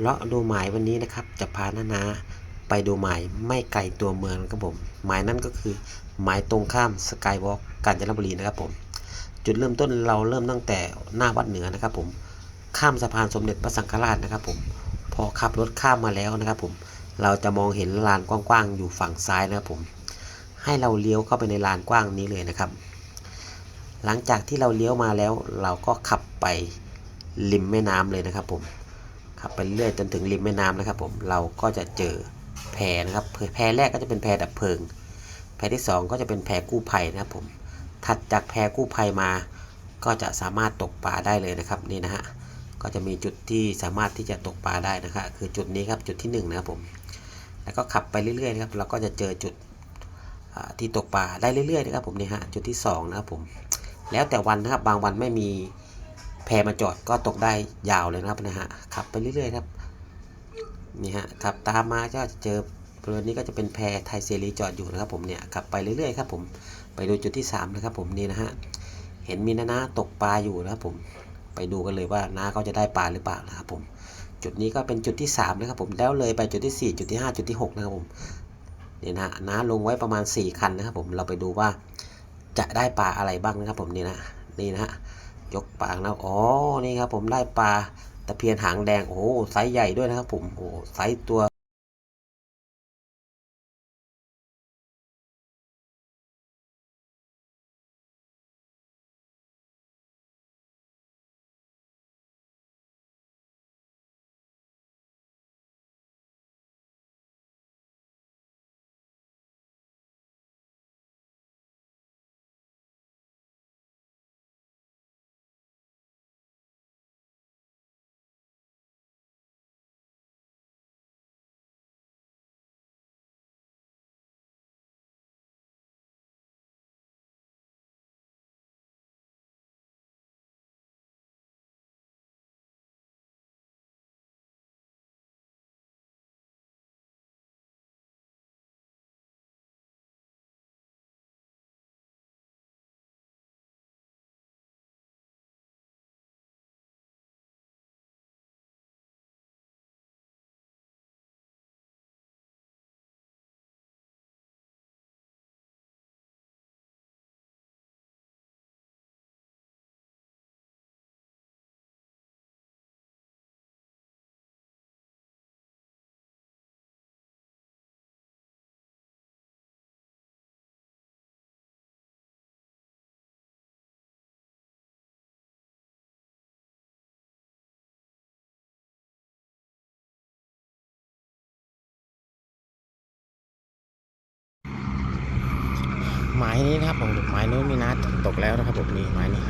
เลาะดูหมายวันนี้นะครับ จะพานานาไปดูหมายไม่ไกลตัวเมืองนะครับผมหมายนั้นก็คือหมายตรงข้ามสกายวอล์กกาญจนบุรีนะครับผม จุดเริ่มต้นเราเริ่มตั้งแต่หน้าวัดเหนือนะครับ ผมข้ามสะพานสมเด็จพระสังฆราชนะครับ ผมพอขับรถข้ามมาแล้วนะครับ ผมเราจะมองเห็นลานกว้างๆอยู่ฝั่งซ้ายนะครับผม ให้เราเลี้ยวเข้าไปในลานกว้างนี้เลยนะครับ หลังจากที่เราเลี้ยวมาแล้วเราก็ขับไปริมแม่น้ำเลยนะครับผม ขับไปเรื่อยจนถึงริมแม่น้ำนะครับ ผมเราก็จะเจอแพนะครับแพแรกก็จะเป็นแพดับเพลิง แพที่สองก็จะเป็นแพกู้ภัยนะครับผมถัดจากแพกู้ภัยมา ก็จะสามารถตกปลาได้เลยนะครับนี่นะฮะก็จะมีจุดที่สามารถที่จะตกปลาได้นะครับคือจุดนี้ครับจุดที่หนึ่งนะครับผมแล้วก็ขับไปเรื่อยๆนะครับเราก็จะเจอจุดที่ตกปลาได้เรื่อยๆนะครับผมนี่ฮะจุดที่สองนะครับผมแล้วแต่วันนะครับบางวันไม่มี พมาจอดก็ตกได้ยาวเลยนะครับนะฮะขับไปเรื่อยๆครับนี่ฮะขับตามมาก็จะเจอบริเวณนี้ก็จะเป็นแพไทยเซรีจอดอยู่นะครับผมเนี่ยขับไปเรื่อยๆครับผมไปดูจุดที่สามนะครับผมนี่นะฮะเห็นมีนานาตกปลาอยู่นะครับผมไปดูกันเลยว่าน้าเขาจะได้ปลาหรือเปล่านะครับผมจุดนี้ก็เป็นจุดที่สามนะครับผมแล้วเลยไปจุดที่สี่จุดที่ห้าจุดที่หกนะครับผมนี่นะฮะน้าลงไว้ประมาณสี่คันนะครับผมเราไปดูว่าจะได้ปลาอะไรบ้างนะครับผมนี่นะนี่นะฮะ ยกปาแล้วอ๋อนี่ครับผมได้ปลาตะเพียนหางแดงโอ้ไซส์ใหญ่ด้วยนะครับผมโอ้ไซส์ตัว หมายนี้นะครับผมหมายนู้นมีนัดตกแล้วนะครับผมนี่หมายนี้